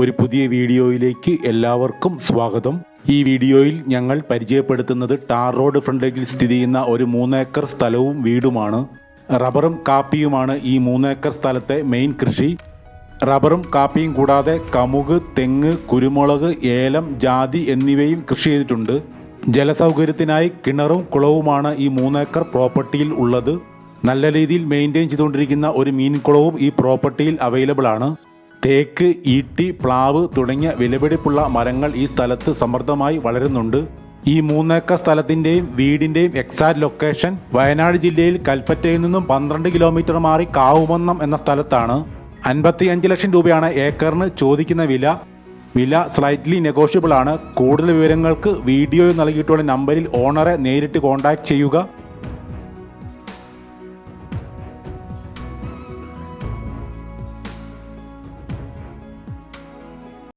ഒരു പുതിയ വീഡിയോയിലേക്ക് എല്ലാവർക്കും സ്വാഗതം. ഈ വീഡിയോയിൽ ഞങ്ങൾ പരിചയപ്പെടുത്തുന്നത് ടാർ റോഡ് ഫ്രണ്ടേജിൽ സ്ഥിതി ചെയ്യുന്ന ഒരു മൂന്നേക്കർ സ്ഥലവും വീടുമാണ്. റബ്ബറും കാപ്പിയുമാണ് ഈ മൂന്നേക്കർ സ്ഥലത്തെ മെയിൻ കൃഷി. റബ്ബറും കാപ്പിയും കൂടാതെ കമുക് തെങ്ങ് കുരുമുളക് ഏലം ജാതി എന്നിവയും കൃഷി ചെയ്തിട്ടുണ്ട്. ജലസൗകര്യത്തിനായി കിണറും കുളവുമാണ് ഈ മൂന്നേക്കർ പ്രോപ്പർട്ടിയിൽ ഉള്ളത്. നല്ല രീതിയിൽ മെയിന്റെയിൻ ചെയ്തുകൊണ്ടിരിക്കുന്ന ഒരു മീൻകുളവും ഈ പ്രോപ്പർട്ടിയിൽ അവൈലബിൾ ആണ്. തേക്ക് ഈട്ടി പ്ലാവ് തുടങ്ങിയ വിലപിടിപ്പുള്ള മരങ്ങൾ ഈ സ്ഥലത്ത് സമൃദ്ധമായി വളരുന്നുണ്ട്. ഈ മൂന്നേക്കർ സ്ഥലത്തിന്റെയും വീടിന്റെയും എക്സാക്ട് ലൊക്കേഷൻ വയനാട് ജില്ലയിൽ കൽപ്പറ്റയിൽ നിന്നും പന്ത്രണ്ട് കിലോമീറ്റർ മാറി കാവുമന്നം എന്ന സ്ഥലത്താണ്. അൻപത്തി അഞ്ച് ലക്ഷം രൂപയാണ് ഏക്കറിന് ചോദിക്കുന്ന വില. വില സ്ലൈറ്റ്ലി നെഗോഷ്യബിൾ ആണ്. കൂടുതൽ വിവരങ്ങൾക്ക് വീഡിയോയിൽ നൽകിയിട്ടുള്ള നമ്പറിൽ ഓണറെ നേരിട്ട് കോൺടാക്ട് ചെയ്യുക.